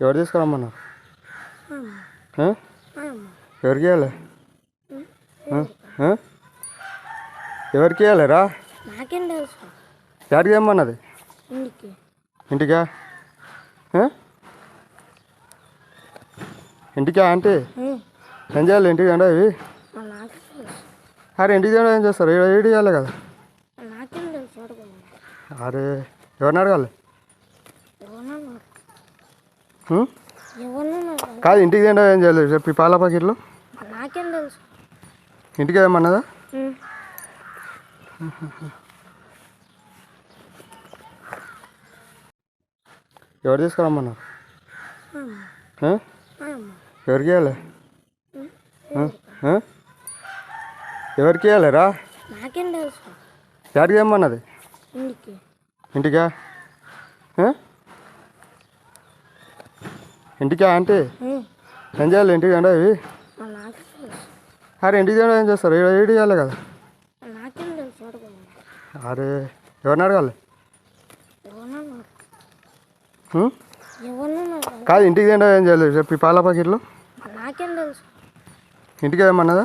ఎవరు తీసుకురమ్మన్నారు? ఎవరికి ఇవ్వాలి ఎవరికి నాకేం తెలుసు. ఎక్కడికి ఏమన్నది ఇంటికి. ఇంటికా? ఆ? ఇంటికా అంటే ఏం చేయాలి? ఇంటికి నాకేం తెలుసు. అరే ఇంటికి తేడా ఏం చేస్తారు? ఏడు ఇవ్వాలి కదా. అరే ఎవరిని అడగాలి? కాదు ఇంటికి తిండా ఏం చేయలేదు? చెప్పి పాల ప్యాకెట్లు? నాకేం తెలుసు. ఇంటికి ఏమన్నదా? ఎవరు తీసుకురమ్మన్నారు? ఎవరికి ఇవ్వాలి ఎవరికి ఇవ్వాలిరా ఎక్కడికి ఏమన్నది ఇంటికి. ఇంటికా ఆ? ఇంటికా అంటే ఏం చేయాలి? ఇంటికి అంటే ఇవి? నాకేం తెలుసు అరే ఇంటికి తేడా ఏం చేస్తారు? ఏడు ఇవ్వాలి కదా? అరే ఎవరిని అడగాలి? కాదు ఇంటికి తిండా ఏం చేయలేదు చెప్పి పాల ప్యాకెట్లు? తెలుసు. ఇంటికి ఏమన్నదా.